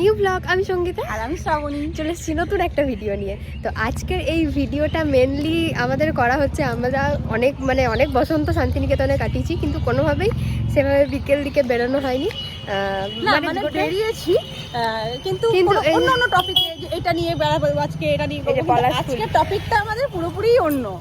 সঙ্গীতা। আর আমি শ্রাবণী। চলে এসেছি নতুন একটা ভিডিও নিয়ে। তো আজকের এই ভিডিওটা মেনলি আমাদের করা হচ্ছে আমরা অনেক মানে অনেক বসন্ত শান্তিনিকেতনে কাটিয়েছি কিন্তু কোনোভাবেই সেভাবে বিকেল দিকে বেরোনো হয়নি। মানে মানে বেরিয়েছি কিন্তু কিন্তু কোনো এই- অন্য অন্য টপিকে এটা নিয়ে বেড়াবো আজকে এটা। আজকে টপিকটা আমাদের পুরোপুরি অন্য।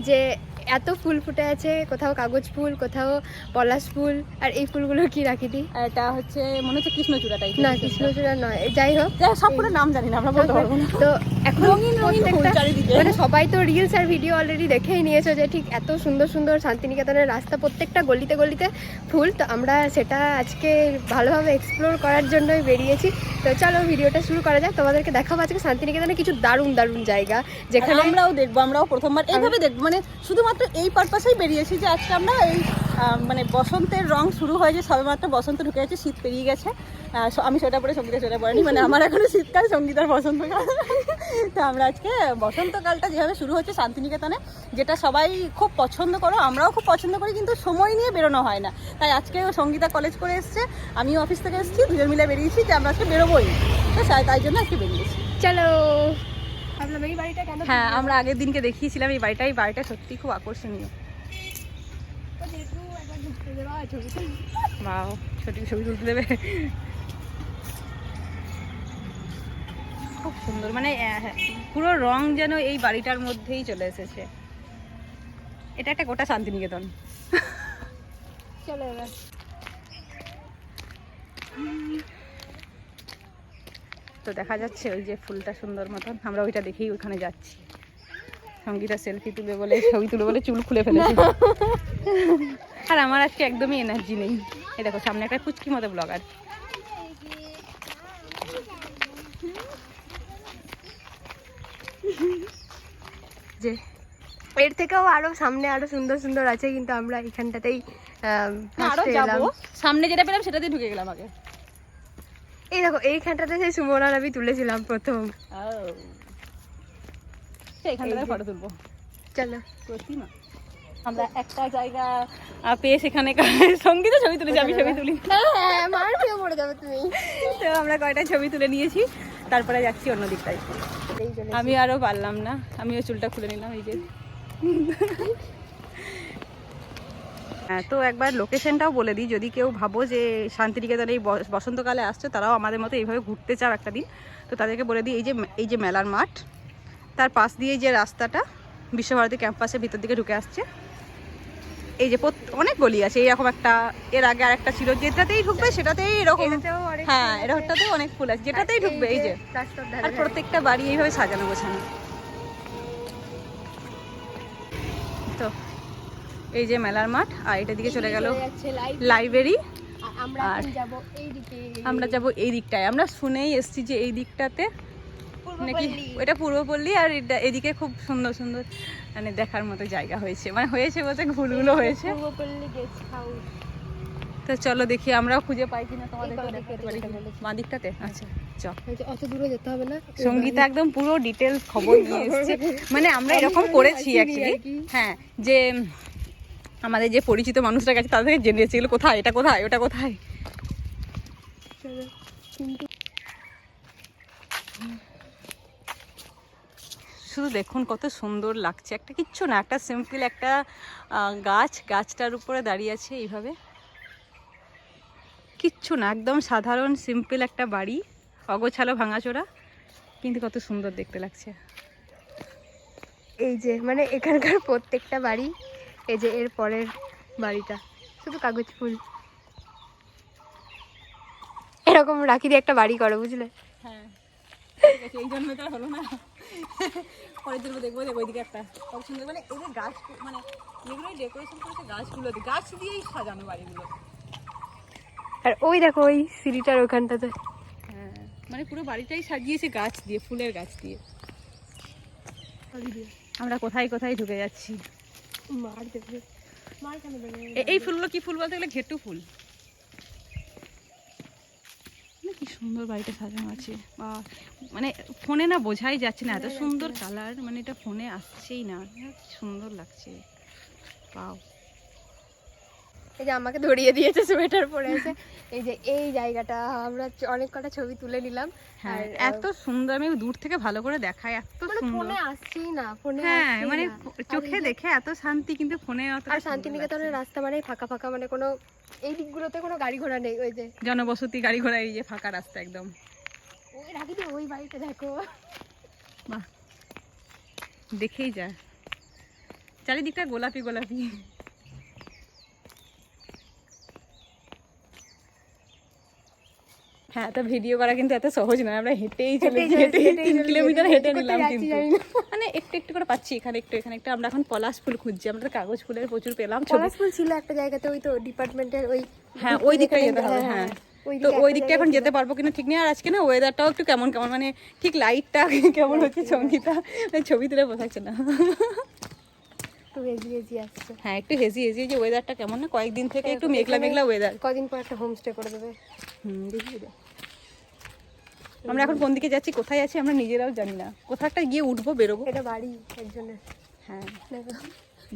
যে এত ফুল ফুটে আছে কোথাও কাগজ ফুল কোথাও পলাশ ফুল আর এই ফুলগুলো কি রাখি দিই আর এটা হচ্ছে মনে হচ্ছে কৃষ্ণচূড়া টাইপ না কৃষ্ণচূড়া নয় যাই হোক। সব পুরো নাম জানি না আমরা বলতে পারব না। তো এখন রঙিন রঙিন ফুল চারিদিকে। মানে সবাই তো রিলস আর ভিডিও অলরেডি দেখেই নিয়েছো যে ঠিক এত সুন্দর সুন্দর শান্তিনিকেতনের রাস্তা প্রত্যেকটা গলিতে গলিতে ফুল। তো আমরা সেটা আজকে ভালোভাবে এক্সপ্লোর করার জন্যই বেরিয়েছি। তো চলো ভিডিওটা শুরু করা যাক। তোমাদেরকে দেখাবো আজকে শান্তিনিকেতনে কিছু দারুণ দারুণ জায়গা। যেখানে আমরাও দেখব আমরাও প্রথমবার এইভাবে দেখব মানে শুধুমাত্র এই পারপাসেই বেরিয়েছি যে আজকে আমরা এই মানে বসন্তের রং শুরু হয়েছে, সবেমাত্র বসন্ত ঢুকে গেছে, শীত পেরিয়ে গেছে। আমি সেটা পরে সঙ্গীতা সেটা পড়েনি মানে আমার এখনও শীতকাল সঙ্গীতার বসন্তকাল তো আমরা আজকে বসন্তকালটা যেভাবে শুরু হচ্ছে শান্তিনিকেতনে, যেটা সবাই খুব পছন্দ করো, আমরাও খুব পছন্দ করি, কিন্তু সময় নিয়ে বেরোনো হয় না। তাই আজকে সঙ্গীতা কলেজ করে এসছে, আমিও অফিস থেকে এসেছি, দুজন মিলে বেরিয়েছি যে আমরা আজকে বেরোবোই। তো তাই জন্য আজকে বেরিয়েছি। চলো। হ্যাঁ আমরা আগের দিনকে দেখিয়েছিলাম এই বাড়িটা এই বাড়িটা সত্যি খুব আকর্ষণীয়। বাও ছোট ছবি তুলতে। দেবে। খুব সুন্দর মানে হ্যাঁ, পুরো রং যেন এই বাড়িটার মধ্যেই চলে এসেছে। এটা একটা গোটা শান্তিনিকেতন। চলো এবার। তো দেখা যাচ্ছে ওই যে ফুলটা সুন্দর মতন। আমরা ওইটা দেখেই ওখানে যাচ্ছি। সঙ্গীতা সেলফি তুলে বলে ছবি তুলে বলে চুল খুলে ফেলেছে। আর আমার আজকে একদমই এনার্জি নেই। এই দেখো সামনে একটা কুচকি মতো ব্লগার যে এর থেকেও আরও সামনে আরও সুন্দর সুন্দর আছে কিন্তু আমরা এখানটাতেই আরও এ। যাব। সামনে যেটা পেলাম সেটা দিয়ে ঢুকে গেলাম আগে। এই দেখো এইখানটাতে সেই সুমনার আমি তুলেছিলাম প্রথম। এখান থেকে ফটো তুলবো। চলো। প্রতিমা। আমরা একটা জায়গা পেয়ে সেখানে সঙ্গীতে ছবি তুলেছি আমি ছবি তুলি। হ্যাঁ তুমি। তো আমরা কয়টা ছবি তুলে নিয়েছি তারপরে যাচ্ছি অন্য দিকটায় আমি আরও পারলাম না আমিও চুলটা খুলে নিলাম এই যে। হ্যাঁ তো একবার লোকেশনটাও বলে দিই। যদি কেউ ভাবো যে শান্তিনিকেতনে এই বসন্তকালে আসছো তারাও আমাদের মতো এইভাবে ঘুরতে চাও একটা দিন তো তাদেরকে বলে দিই এই যে এই যে মেলার মাঠ তার পাশ দিয়ে যে রাস্তাটা বিশ্বভারতী ক্যাম্পাসের ভিতর দিকে ঢুকে আসছে। এই যে অনেক গলি আছে এইরকম একটা এর আগে আরেকটা ছিল যেটাতেই ঢুকবে সেটাতেই এরকম হ্যাঁ এরকমটাতেও অনেক ফুল আছে যেটাতেই ঢুকবে এই যে আর প্রত্যেকটা বাড়ি এইভাবে সাজানো গোছানো। তো এই যে মেলার মাঠ আর এটা দিকে চলে গেল। লাইব্রেরি আর আমরা যাব এই দিকটায়। আমরা শুনেই এসেছি যে এই দিকটাতে নাকি। এটা পূর্বপল্লী আর এটা- এদিকে খুব সুন্দর সুন্দর মানে দেখার মতো জায়গা হয়েছে। মানে হয়েছে বলতে ভুলগুলো হয়েছে। তো চলো দেখি আমরাও খুঁজে পাই কিনা তোমাদের। মা দিকটাতে? আচ্ছা চ অত দূরে যেতে হবে না? সঙ্গীতা একদম পুরো ডিটেলস খবর নিয়ে এসেছে। মানে আমরা এরকম করেছি অ্যাকচুয়ালি হ্যাঁ যে আমাদের যে পরিচিত মানুষরা গেছে তাদের থেকে জেনে কোথায়? এটা কোথায়? ওটা কোথায়? শুধু দেখুন কত সুন্দর লাগছে। একটা কিচ্ছু না, একটা সিম্পল একটা গাছ, গাছটার উপরে দাঁড়িয়ে আছে এইভাবে। কিচ্ছু না, একদম সাধারণ সিম্পল একটা বাড়ি, অগোছালো, ভাঙাচোরা। কিন্তু কত সুন্দর দেখতে লাগছে। এই যে মানে এখানকার প্রত্যেকটা বাড়ি এই যে এর পরের বাড়িটা শুধু কাগজ ফুল। এরকম রাখি দিয়ে একটা বাড়ি করো বুঝলে? হ্যাঁ এই জন্য তো হলো না। পরের জন্য দেখব দেখব ওইদিকে একটা। সুন্দর মানে গাছ মানে যেগুলো ডেকোরেশন করেছে গাছগুলো দিয়ে গাছ দিয়েই সাজানো বাড়িগুলো। আর ওই দেখো ওই সিঁড়িটার ওখানটাতে। হ্যাঁ মানে পুরো বাড়িটাই সাজিয়েছে গাছ দিয়ে ফুলের গাছ দিয়ে। আমরা কোথায় কোথায় ঢুকে যাচ্ছি? এই ফুলগুলো কি ফুল বলতে গেলে ঘেটু ফুল? মানে কি সুন্দর বাড়িটা সাজানো আছে। বা মানে ফোনে না বোঝাই যাচ্ছে না এত সুন্দর কালার মানে এটা ফোনে আসছেই না। সুন্দর লাগছে। পাও এই যে আমাকে ধরিয়ে দিয়েছে সোয়েটার পরে আছে এই যে এই জায়গাটা আমরা অনেক কটা ছবি তুলে নিলাম। হ্যাঁ আর, এত সুন্দর আমি দূর থেকে ভালো করে দেখাই এত মানে সুন্দর। ফোনে আসছেই না ফোনে হ্যাঁ মানে চোখে দেখে এত শান্তি কিন্তু ফোনে অত আর শান্তিনিকেতনের রাস্তা মানে ফাঁকা ফাঁকা মানে কোনো এই দিকগুলোতে কোনো গাড়ি ঘোড়া নেই ওই যে। জনবসতি গাড়ি ঘোড়া এই যে ফাঁকা রাস্তা একদম। ওই রাখি ওই বাড়িটা দেখো। বাহ দেখেই যা। চারিদিকটা গোলাপি গোলাপি। হ্যাঁ তো ভিডিও করা কিন্তু এত সহজ নয়। আমরা হেঁটেই চলেছি হেঁটে তিন কিলোমিটার হেঁটে নিলাম কিন্তু। মানে একটু একটু করে পাচ্ছি এখানে একটু এখানে। একটু আমরা এখন পলাশ ফুল খুঁজছি আমরা কাগজ ফুলের প্রচুর পেলাম। পলাশ ফুল ছিল একটা জায়গাতে ওই তো ডিপার্টমেন্টের ওই হ্যাঁ ওই দিকটা যেতে হবে হ্যাঁ ওই তো ওই দিকটা এখন যেতে পারব কিনা ঠিক নেই আর আজকে না ওয়েদারটাও একটু কেমন কেমন মানে ঠিক লাইটটা কেমন হচ্ছে সঙ্গীতা? ছবি তুলে বোঝাচ্ছে না। একটু ভেজি আসছে। হ্যাঁ একটু হেজি হেজি যে ওয়েদারটা কেমন না কয়েকদিন থেকে একটু মেঘলা মেঘলা ওয়েদার কদিন পর একটা হোমস্টে করে দেবে। হুম দেখি দে। আমরা এখন কোন দিকে যাচ্ছি কোথায় আছি আমরা নিজেরাও জানি না। কোথাও একটা গিয়ে উঠবো বেরোবো। এটা বাড়ি একজনের। হ্যাঁ।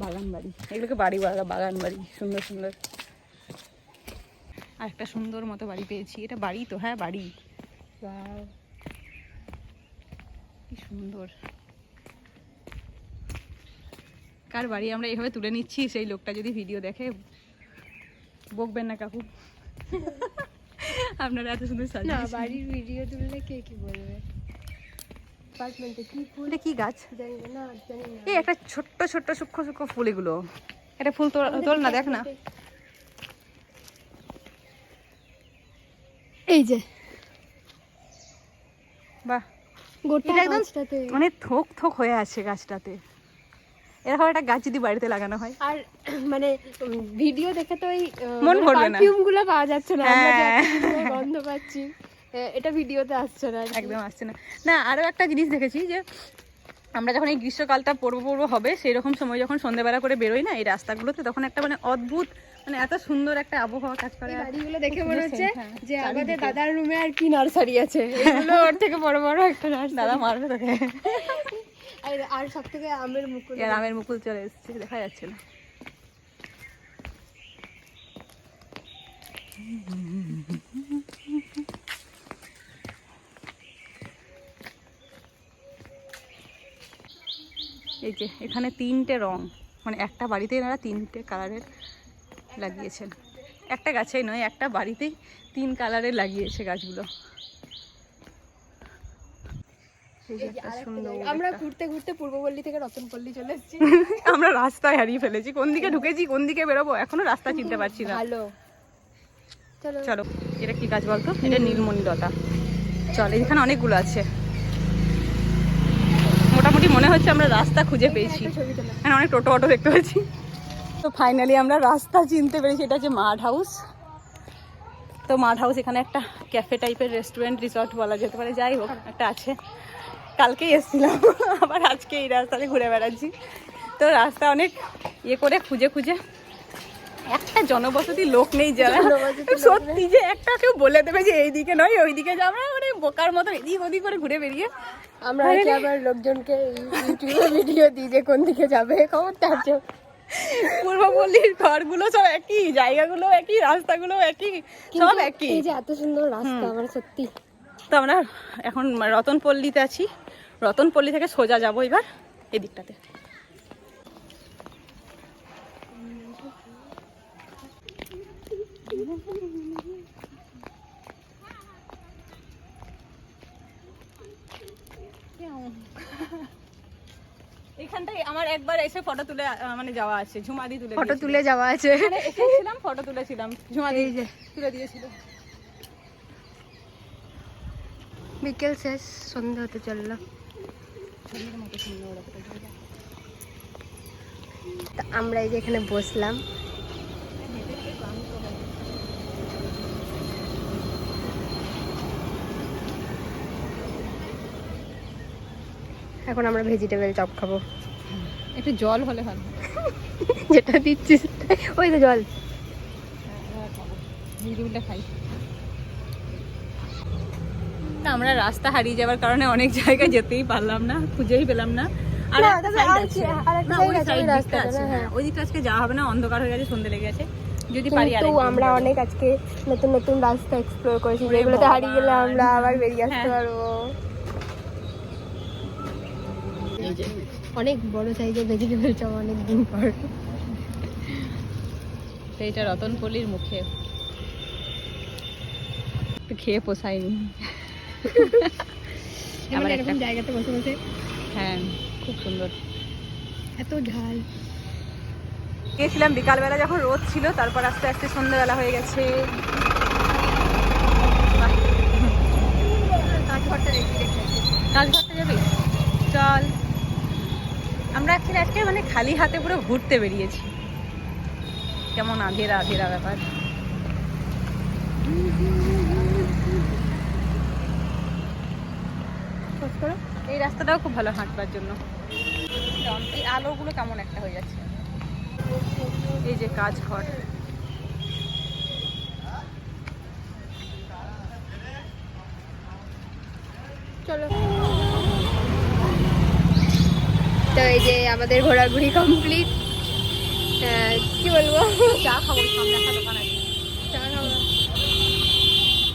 বাগান বাড়ি এগুলোকে বাড়ি বাগা বাগান বাড়ি সুন্দর সুন্দর। আর একটা সুন্দর মতো বাড়ি পেয়েছি। এটা বাড়ি তো হ্যাঁ বাড়ি. কি সুন্দর। কার বাড়ি আমরা এভাবে তুলে নিচ্ছি? সেই লোকটা যদি ভিডিও দেখে বকবেন না কাকু। আপনারা এত সুন্দর না বাড়ির ভিডিও তুললে কে কি বলবে? অ্যাপার্টমেন্টে কি ফুল? এটা কি গাছ? এই একটা ছোট্ট ছোট্ট সূক্ষ্ম সূক্ষ্ম ফুল এগুলো এটা ফুল তোল তোল না দেখ না। এই যে। বাহ। গোটা একদম মানে থোক থোক হয়ে আছে গাছটাতে। এরকম একটা গাছ যদি বাড়িতে লাগানো হয়। আর মানে ভিডিও দেখে তো ওই মন ভরবে না। পারফিউমগুলো পাওয়া যাচ্ছে না। আমরা হ্যাঁ। গন্ধ পাচ্ছি এটা ভিডিওতে আসছে না একদম আসছে না। না আরও একটা জিনিস দেখেছি যে আমরা যখন এই গ্রীষ্মকালটা পড়ব পড়ব হবে সেই রকম সময় যখন সন্ধ্যেবেলা করে বেরোই না এই রাস্তাগুলোতে তখন একটা মানে অদ্ভুত মানে এত সুন্দর একটা আবহাওয়া কাজ করে। বাড়িগুলো দেখে মনে হচ্ছে হ্যাঁ, যে আমাদের। দাদার রুমে আর কি নার্সারি আছে। এগুলো ওর থেকে বড় বড় একটা নার্সারি। দাদা মারবে তোকে। আর আর সব থেকে আমের মুকুল আর আমের মুকুল চলে এসেছে দেখা যাচ্ছে না। এই যে এখানে তিনটে রং মানে একটা বাড়িতে এনারা তিনটে কালারের লাগিয়েছেন। একটা গাছেই নয় একটা বাড়িতেই তিন কালারের লাগিয়েছে গাছগুলো এই যে এই যে একটা আরেকটা সুন্দর জায়গা। আমরা ঘুরতে ঘুরতে পূর্বপল্লী থেকে রতনপল্লী চলে এসেছি। আমরা রাস্তায় হারিয়ে ফেলেছি। কোন দিকে ঢুকেছি কোন দিকে বেরোবো এখনও রাস্তা চিনতে পারছি না। ভালো। চলো। চলো এটা কি গাছ বলতো? এটা নীলমণি লতা। চল এখানে অনেকগুলো আছে। মোটামুটি মনে হচ্ছে আমরা রাস্তা খুঁজে পেয়েছি। এখানে অনেক টোটো অটো দেখতে পাচ্ছি। তো ফাইনালি আমরা রাস্তা চিনতে পেরেছি। এটা হচ্ছে মাড হাউস। তো মাড হাউস এখানে একটা ক্যাফে টাইপের রেস্টুরেন্ট রিসর্ট বলা যেতে পারে। যাই হোক একটা আছে। কালকেই এসেছিলাম আবার আজকে এই রাস্তাতে ঘুরে বেড়াচ্ছি। তো রাস্তা অনেক ইয়ে করে খুঁজে খুঁজে। একটা জনবসতি লোক নেই যারা। সত্যি যে একটা কেউ বলে দেবে যে এই দিকে নয় ওই দিকে যাব মানে বোকার মতো এদিক ওদিক করে ঘুরে বেরিয়ে। আমরা আবার লোকজনকে ইউটিউবে ভিডিও দিই যে কোন দিকে যাবে? খবর আছে পূর্বপল্লীর ঘরগুলো সব একই জায়গাগুলো একই রাস্তাগুলো একই সব একই। এই যে এত সুন্দর রাস্তা আমার সত্যি। তো আমরা এখন রতনপল্লীতে আছি। রতনপল্লী থেকে সোজা যাব এবার এই দিকটাতে এখানটায় আমার একবার এসে ফটো তুলে মানে যাওয়া আছে ঝুমাদি তুলে ফটো তুলে যাওয়া আছে। এখানে এসেছিলাম ফটো তুলেছিলাম ঝুমাদি তুলে দিয়েছিল। বিকেল শেষ সন্ধ্যা হতে চলল। আমরা এই যে এখানে বসলাম। এখন আমরা ভেজিটেবল চপ খাব। একটু জল হলে ভালো হয়। যেটা দিচ্ছি সেটাই। ওই তো জল। ভেজিটেবলটা খাই। তা আমরা রাস্তা হারিয়ে যাওয়ার কারণে অনেক জায়গায় যেতেই পারলাম না খুঁজেই পেলাম না। আর ওই দিকটা আজকে যাওয়া হবে অন্ধকার হয়ে গেছে সন্ধে লেগে গেছে। যদি পারি আমরা অনেক আজকে নতুন নতুন রাস্তা এক্সপ্লোর করেছি যেগুলোতে হারিয়ে গেলে আমরা আবার বেরিয়ে আসতে। পারব। অনেক বড় সাইজের ভেজিটেবল চপ অনেক দিন পর এটা রতনপল্লির মুখে। খেয়ে পোষায়নি। আবার এরকম জায়গাতে বসে বসে। হ্যাঁ খুব সুন্দর। এত গিয়েছিলাম বিকালবেলা যখন রোদ ছিল তারপর আস্তে আস্তে সন্ধ্যেবেলা হয়ে গেছে। যাবি? চল। আমরা অ্যাকচুয়ালি আজকে মানে খালি হাতে পুরো ঘুরতে বেরিয়েছি। কেমন আধেরা আধেরা ব্যাপার। খোঁজ করো। এই রাস্তাটাও খুব ভালো হাঁটবার জন্য। এই আলোগুলো কেমন একটা হয়ে যাচ্ছে। এই যে কাজ ঘর। চলো। তো এই যে আমাদের ঘোরাঘুরি কমপ্লিট কি বলব? চা খাব সামনে একটা দোকান আছে। চা খাব।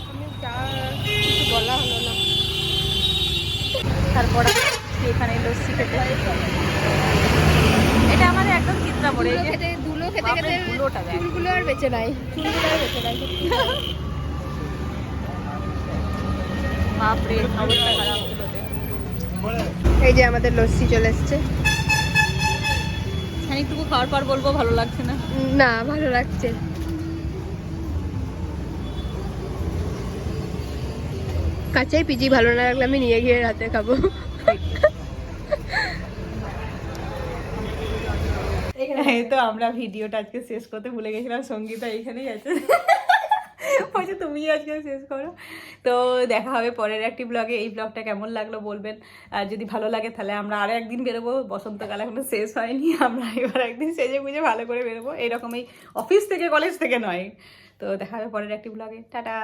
আমি চা কিছু বলা হলো তারপর এখানে লস্যি খেতে এটা আমাদের একদম চিত্রাপড়ে এই ধুলো খেতে ধুলো খেতে খেতে ধুলোটা আর বেঁচে নাই। চুলগুলো আর বেঁচে নাই। বাপরে অবস্থা খারাপ এই যে আমাদের লস্যি চলে এসছে। খানিকটুকু খাওয়ার পর বলব ভালো লাগছে না? না ভালো লাগছে। কাছেই পিজি ভালো না লাগলে আমি নিয়ে গিয়ে রাতে খাব। তো আমরা ভিডিওটা আজকে শেষ করতে ভুলে গেছিলাম, সঙ্গীতা এইখানেই আছে। বলছে তুমি আজকে শেষ করো। তো দেখা হবে পরের একটি ব্লগে এই ব্লগটা কেমন লাগল বলবেন। আর যদি ভালো লাগে তাহলে আমরা আরও একদিন বেরোবো। বসন্তকাল এখনও শেষ হয়নি। আমরা এবার একদিন সেজে গুজে ভালো করে বেরোবো। এরকম এই অফিস থেকে কলেজ থেকে নয়। তো দেখা হবে পরের একটি ব্লগে টাটা।